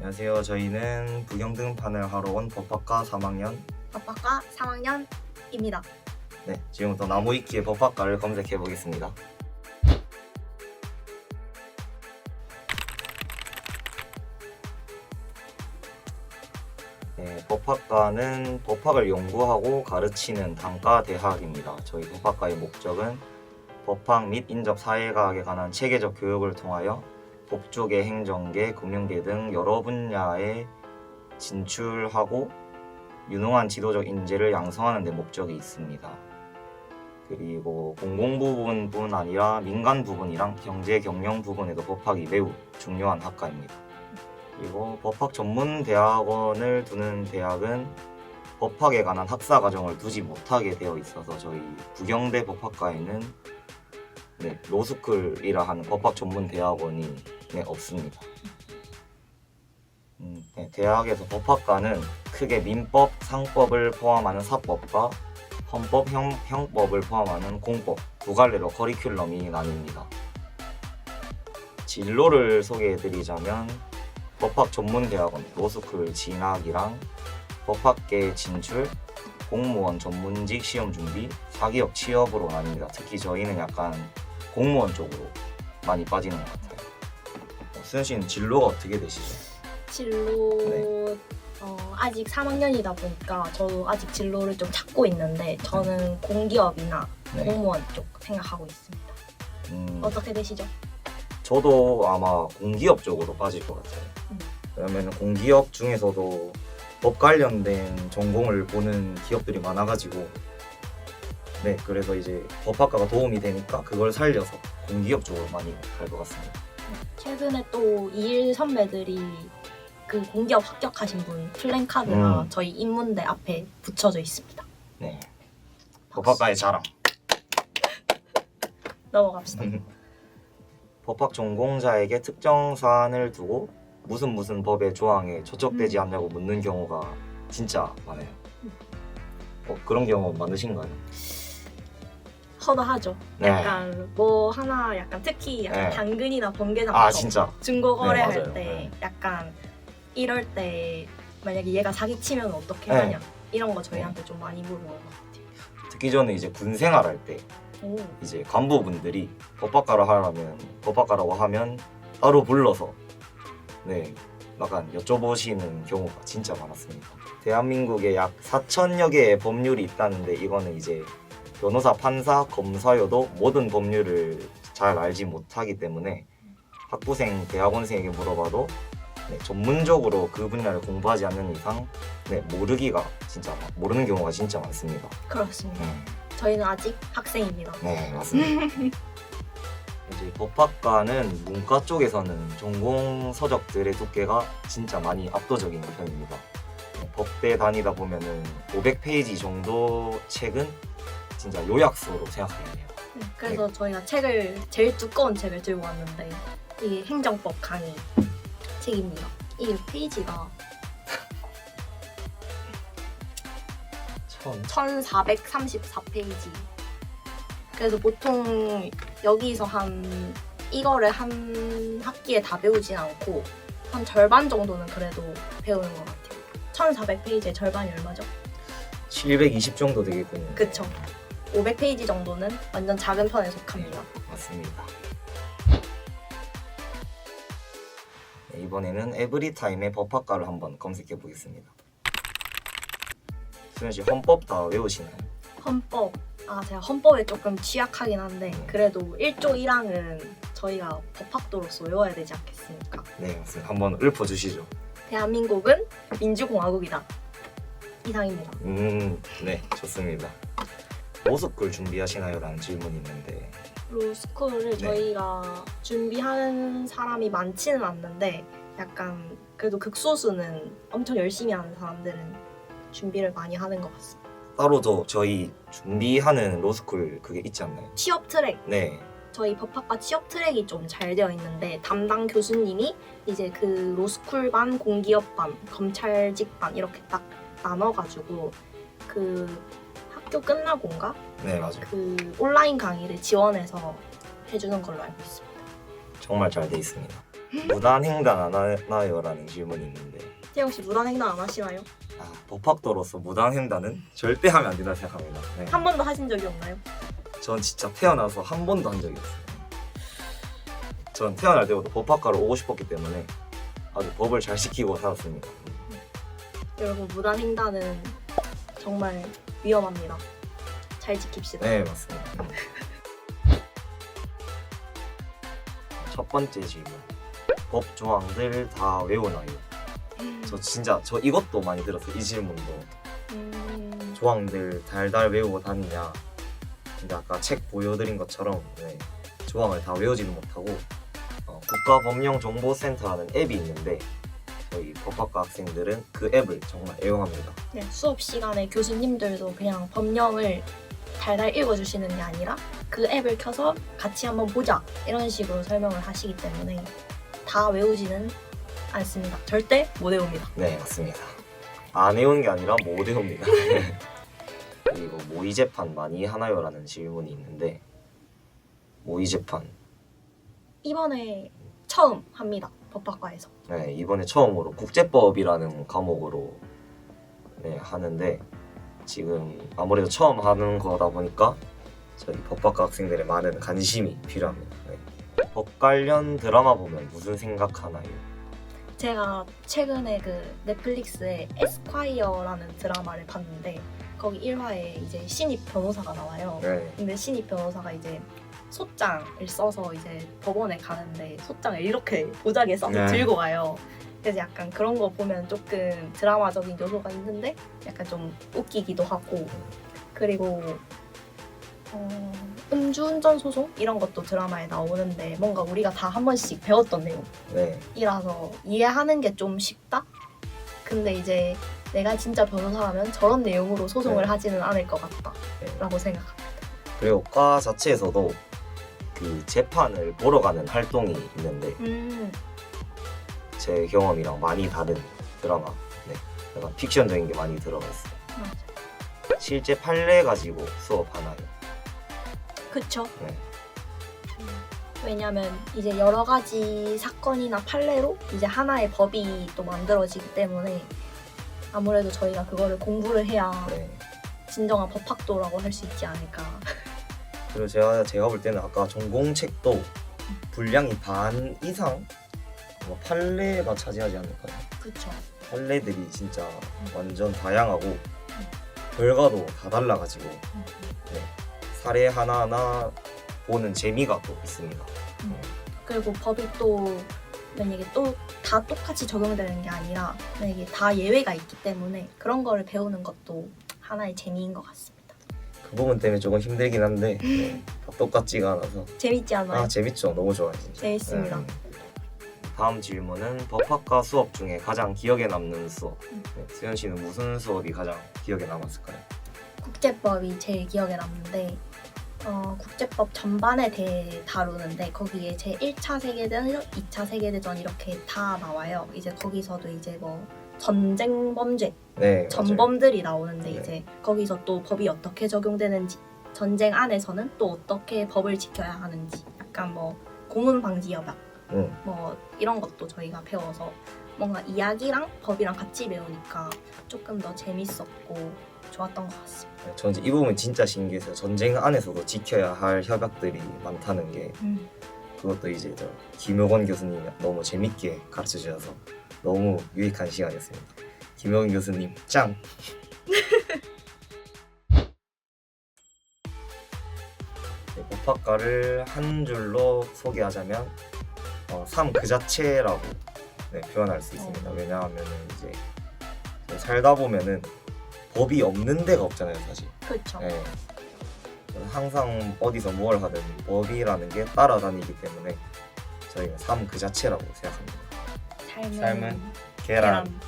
안녕하세요. 저희는 부경등판을 하러 온 법학과 3학년. 법학과 3학년입니다. 네, 지금부터 나무위키의 법학과를 검색해 보겠습니다. 네, 법학과는 법학을 연구하고 가르치는 단과 대학입니다. 저희 법학과의 목적은 법학 및 인접 사회과학에 관한 체계적 교육을 통하여 법조계, 행정계, 금융계 등 여러 분야에 진출하고 유능한 지도적 인재를 양성하는 데 목적이 있습니다. 그리고 공공 부분뿐 아니라 민간 부분이랑 경제 경영 부분에도 법학이 매우 중요한 학과입니다. 그리고 법학 전문 대학원을 두는 대학은 법학에 관한 학사 과정을 두지 못하게 되어 있어서 저희 부경대 법학과에는 네, 로스쿨이라 하는 법학 전문 대학원이 네, 없습니다. 음, 네, 대학에서 법학과는 크게 민법, 상법을 포함하는 사법과 헌법, 형, 형법을 포함하는 공법 두 갈래로 커리큘럼이 나뉩니다. 진로를 소개해드리자면 법학 전문 대학원 로스쿨 진학이랑 법학계 진출, 공무원 전문직 시험 준비, 사기업 취업으로 나뉩니다. 특히 저희는 약간 공무원 쪽으로 많이 빠지는 것 같아요. 어, 수현 씨는 진로가 어떻게 되시죠? 진로 네. 어, 아직 3학년이다 보니까 저도 아직 진로를 좀 찾고 있는데 저는 공기업이나 네. 공무원 쪽 생각하고 있습니다. 음, 어떻게 되시죠? 저도 아마 공기업 쪽으로 빠질 것 같아요. 음. 왜냐면 공기업 중에서도 법 관련된 전공을 보는 기업들이 많아가지고 네 그래서 이제 법학과가 도움이 되니까 그걸 살려서 공기업 쪽으로 많이 갈 것 같습니다. 최근에 또 이일 선배들이 그 공기업 합격하신 분 플랜카드가 음. 저희 인문대 앞에 붙여져 있습니다. 네 법학과의 자랑. 넘어갑시다. 법학 전공자에게 특정 사안을 두고 무슨 무슨 법의 조항에 저촉되지 음. 않냐고 묻는 경우가 진짜 많아요. 어, 그런 경우 많으신가요? 허다하죠. 네. 약간 뭐 하나 약간 특히 약간 네. 당근이나 번개장 아 진짜. 중고 네, 거래할 맞아요. 때 네. 약간 이럴 때 만약에 얘가 사기 치면 어떻게 네. 하냐 이런 거 저희한테 좀 많이 물어보는 것 같아요. 특히 저는 이제 군 생활할 때 오. 이제 간부분들이 법학과로 하려면 법학과라고 하면 따로 불러서 네 약간 여쭤보시는 경우가 진짜 많았습니다. 대한민국에 약 4천여 개의 법률이 있다는데 이거는 이제 변호사, 판사, 검사여도 모든 법률을 잘 알지 못하기 때문에 학부생, 대학원생에게 물어봐도 네, 전문적으로 그 분야를 공부하지 않는 이상 네, 모르기가 진짜 모르는 경우가 진짜 많습니다. 그렇습니다. 네. 저희는 아직 학생입니다. 네, 맞습니다. 이제 법학과는 문과 쪽에서는 전공 서적들의 두께가 진짜 많이 압도적인 편입니다. 네, 법대 다니다 보면은 500페이지 정도 책은 진짜 요약서로 생각해야 돼요. 네, 그래서 저희가 책을 제일 두꺼운 책을 들고 왔는데 이게 행정법 강의 책입니다. 이 페이지가 천. 1434페이지. 그래서 보통 여기서 한 이거를 한 학기에 다 배우진 않고 한 절반 정도는 그래도 배우는 것 같아요. 1400페이지의 절반이 얼마죠? 720 정도 되겠군요. 그쵸. 500페이지 정도는 완전 작은 편에 속합니다. 맞습니다. 네, 이번에는 에브리타임의 법학과를 한번 검색해 보겠습니다. 수현 씨 헌법 다 외우시나요? 헌법. 아, 제가 헌법에 조금 취약하긴 한데 그래도 1조 1항은 저희가 법학도로서 외워야 되지 않겠습니까? 네, 맞습니다. 한번 읊어 주시죠. 대한민국은 민주공화국이다. 이상입니다. 음, 네, 좋습니다. 로스쿨 준비하시나요? 라는 질문이 있는데 로스쿨을 네. 저희가 준비하는 사람이 많지는 않는데 약간 그래도 극소수는 엄청 열심히 하는 사람들은 준비를 많이 하는 것 같습니다. 따로 저 저희 준비하는 로스쿨 그게 있지 않나요? 취업 트랙 네, 저희 법학과 취업 트랙이 좀 잘 되어 있는데 담당 교수님이 이제 그 로스쿨 반, 공기업 반, 검찰직 반 이렇게 딱 나눠가지고 그 학교 끝나고인가 네 맞아요. 그 온라인 강의를 지원해서 해주는 걸로 알고 있습니다. 정말 잘 돼 있습니다. 무단 횡단 안 하나요라는 질문이 있는데 태영 씨 무단 횡단 안 하시나요? 아, 법학도로서 무단 횡단은 절대 하면 안 된다 생각합니다. 네. 한 번도 하신 적이 없나요? 전 진짜 태어나서 한 번도 한 적이 없어요. 전 태어날 때부터 법학과로 오고 싶었기 때문에 아주 법을 잘 지키고 살았습니다. 여러분 무단 횡단은 정말 위험합니다. 잘 지킵시다. 네 맞습니다. 첫 번째 질문. 법 조항들 다 외우나요? 저 진짜 저 이것도 많이 들었어요. 이 질문도 음, 조항들 달달 외우고 다니냐. 근데 아까 책 보여드린 것처럼 네, 조항을 다 외우지는 못하고 어, 국가법령정보센터라는 앱이 있는데 저희 법학과 학생들은 그 앱을 정말 애용합니다. 네, 수업 시간에 교수님들도 그냥 법령을 달달 읽어주시는 게 아니라 그 앱을 켜서 같이 한번 보자 이런 식으로 설명을 하시기 때문에 다 외우지는 않습니다. 절대 못 외웁니다. 네 맞습니다. 안 외우는 게 아니라 못 외웁니다. 그리고 모의 재판 많이 하나요라는 질문이 있는데 모의 재판 이번에 처음 합니다. 법학과에서. 네, 이번에 처음으로 국제법이라는 과목으로 네, 하는데 지금 아무래도 처음 하는 거다 보니까 저희 법학과 학생들의 많은 관심이 필요합니다. 네. 법 관련 드라마 보면 무슨 생각하나요? 제가 최근에 그 넷플릭스의 에스콰이어라는 드라마를 봤는데 거기 1화에 이제 신입 변호사가 나와요. 네, 근데 신입 변호사가 이제 소장을 써서 이제 법원에 가는데 소장을 이렇게 도자기에 써서 네. 들고 가요. 그래서 약간 그런 거 보면 조금 드라마적인 요소가 있는데 약간 좀 웃기기도 하고 그리고 어, 음주운전 소송 이런 것도 드라마에 나오는데 뭔가 우리가 다 한 번씩 배웠던 네, 내용이라서 이해하는 게 좀 쉽다. 근데 이제 내가 진짜 변호사라면 저런 내용으로 소송을 네. 하지는 않을 것 같다라고 네. 생각합니다. 그리고 과 자체에서도 그 재판을 보러 가는 활동이 있는데 음. 제 경험이랑 많이 다른 드라마. 네, 약간 픽션적인 게 많이 들어가 있어요. 실제 판례 가지고 수업하나요? 그쵸. 네. 왜냐면 이제 여러 가지 사건이나 판례로 이제 하나의 법이 또 만들어지기 때문에 아무래도 저희가 그거를 공부를 해야 네. 진정한 법학도라고 할 수 있지 않을까. 그리고 제가 제가 볼 때는 아까 전공책도 분량이 반 이상 아마 판례가 차지하지 않을까요? 그쵸. 판례들이 진짜 완전 다양하고 결과도 다 달라가지고 사례 하나하나 보는 재미가 또 있습니다. 그리고 법이 또 만약에 또 다 똑같이 적용되는 게 아니라 만약에 다 예외가 있기 때문에 그런 거를 배우는 것도 하나의 재미인 것 같습니다. 그 부분 때문에 조금 힘들긴 한데 네, 다 똑같지가 않아서 재밌지 않아요? 아 재밌죠. 너무 좋아요 진짜. 재밌습니다. 네. 다음 질문은 법학과 수업 중에 가장 기억에 남는 수업. 음. 네, 수현 씨는 무슨 수업이 가장 기억에 남았을까요? 국제법이 제일 기억에 남는데 어, 국제법 전반에 대해 다루는데 거기에 제 1차 세계대전, 2차 세계대전 이렇게 다 나와요. 이제 거기서도 이제 뭐 전쟁 범죄, 네. 전범들이 나오는데 네. 이제 거기서 또 법이 어떻게 적용되는지 전쟁 안에서는 또 어떻게 법을 지켜야 하는지 약간 뭐 고문 방지 협약 응. 뭐 이런 것도 저희가 배워서 뭔가 이야기랑 법이랑 같이 배우니까 조금 더 재밌었고 좋았던 것 같습니다. 전 이제 이 부분 진짜 신기해서 전쟁 안에서도 지켜야 할 협약들이 많다는 게 음. 그것도 이제 저 김효건 교수님이 너무 재밌게 가르쳐 주셔서 너무 유익한 시간이었습니다. 김효건 교수님 짱! 네, 법학과를 한 줄로 소개하자면 어, 삶 그 자체라고 네, 표현할 수 있습니다. 어. 왜냐하면 이제 살다 보면은 법이 없는 데가 없잖아요, 사실. 그렇죠. 네. 항상 어디서 뭘 하든 법이라는 게 따라다니기 때문에 저희는 삶 그 자체라고 생각합니다. 삶은, 삶은 계란. 계란.